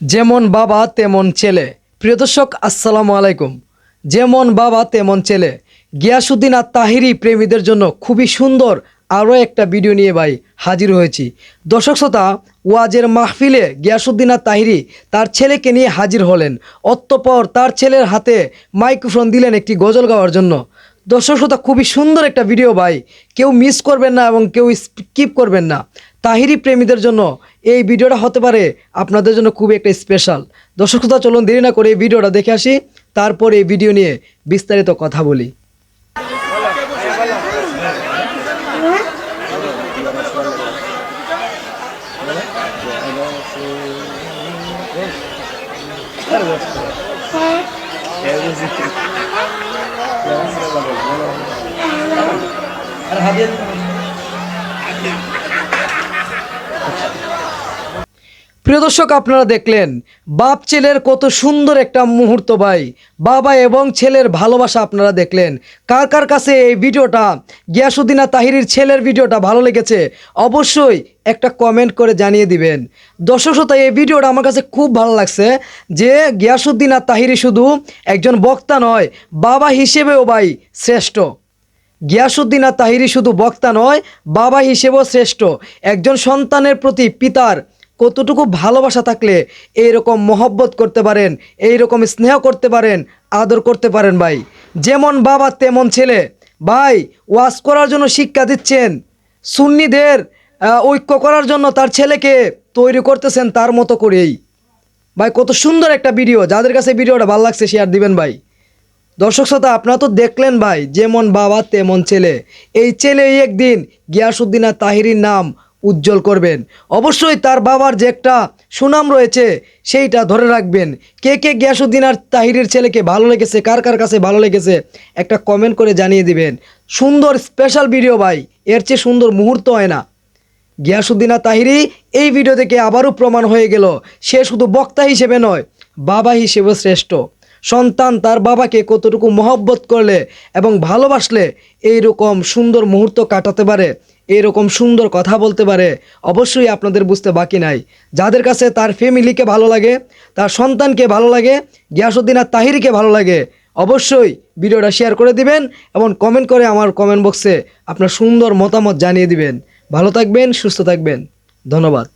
যেমন বাবা, তেমন ছেলে। প্রিয় দর্শক, আসসালামু আলাইকুম। যেমন বাবা, তেমন ছেলে। গিয়াসুদ্দিন আর তাহিরি প্রেমীদের জন্য খুবই সুন্দর আরও একটা ভিডিও নিয়ে ভাই হাজির হয়েছি। দর্শক শ্রোতা, ওয়াজের মাহফিলে গিয়াসুদ্দিন আর তাহিরি তার ছেলেকে নিয়ে হাজির হলেন। অতঃপর তার ছেলের হাতে মাইক্রোফোন দিলেন একটি গজল গাওয়ার জন্য। দর্শক শ্রোতা, খুবই সুন্দর একটা ভিডিও ভাই। কেউ মিস করবেন না এবং কেউ স্কিপ করবেন না। তাহিরি প্রেমীদের জন্য এই ভিডিওটা হতে পারে আপনাদের জন্য খুবই একটা স্পেশাল দর্শক শ্রোতা, চলুন দেরি না করে এই ভিডিওটা দেখে আসি, তারপর এই ভিডিও নিয়ে বিস্তারিত কথা বলি। প্রিয় দর্শক, আপনারা দেখলেন, বাপ ছেলের কত সুন্দর একটা মুহূর্ত ভাই। বাবা এবং ছেলের ভালোবাসা আপনারা দেখলেন। কার কার কাছে এই ভিডিওটা গিয়াসুদ্দিনা তাহিরির ছেলের ভিডিওটা ভালো লেগেছে, অবশ্যই একটা কমেন্ট করে জানিয়ে দিবেন। দর্শক শ্রোতা, এই ভিডিওটা আমার কাছে খুব ভালো লাগছে যে গিয়াসুদ্দিন তাহিরি শুধু একজন বক্তা নয়, বাবা হিসেবেও ভাই শ্রেষ্ঠ। গিয়াসুদ্দিন তাহিরি শুধু বক্তা নয়, বাবা হিসেবেও শ্রেষ্ঠ। একজন সন্তানের প্রতি পিতার কতটুকু ভালোবাসা থাকলে এইরকম মহব্বত করতে পারেন এই রকম স্নেহ করতে পারেন, আদর করতে পারেন ভাই। যেমন বাবা, তেমন ছেলে। ভাই, ওয়াজ করার জন্য শিক্ষা দিচ্ছেন। সুন্নিদের ঐক্য করার জন্য তার ছেলেকে তৈরি করতেছেন তার মতো করেই। ভাই, কত সুন্দর একটা ভিডিও। যাদের কাছে ভিডিওটা ভালো লাগছে শেয়ার দিবেন ভাই। দর্শক শ্রোতা, আপনারা তো দেখলেন ভাই, যেমন বাবা, তেমন ছেলে। এই ছেলেই একদিন গিয়াসুদ্দিন আর তাহিরির নাম উজ্জ্বল করবেন। অবশ্যই তার বাবার যে একটা সুনাম রয়েছে, সেইটা ধরে রাখবেন। কে কে গিয়াসুদ্দিন আর তাহিরের ছেলেকে ভালো লেগেছে, কার কার কাছে ভালো লেগেছে, একটা কমেন্ট করে জানিয়ে দিবেন। সুন্দর স্পেশাল ভিডিও ভাই, এর চেয়ে সুন্দর মুহূর্ত হয় না। গিয়াসুদ্দিন আর তাহিরি এই ভিডিও থেকে আবারও প্রমাণ হয়ে গেল, সে শুধু বক্তা হিসেবে নয়, বাবা হিসেবে শ্রেষ্ঠ। সন্তান তার বাবাকে কতটুকু মহব্বত করলে এবং ভালোবাসলে, এইরকম সুন্দর মুহূর্ত কাটাতে পারে। এইরকম সুন্দর কথা বলতে পারে, অবশ্যই আপনাদের বুঝতে বাকি নাই। যাদের কাছে তার ফ্যামিলিকে ভালো লাগে, তার সন্তানকে ভালো লাগে গিয়াসুদ্দিন আর তাহিরিকে ভালো লাগে, অবশ্যই ভিডিওটা শেয়ার করে দিবেন এবং কমেন্ট করে আমার কমেন্ট বক্সে আপনার সুন্দর মতামত জানিয়ে দিবেন। ভালো থাকবেন, সুস্থ থাকবেন। ধন্যবাদ।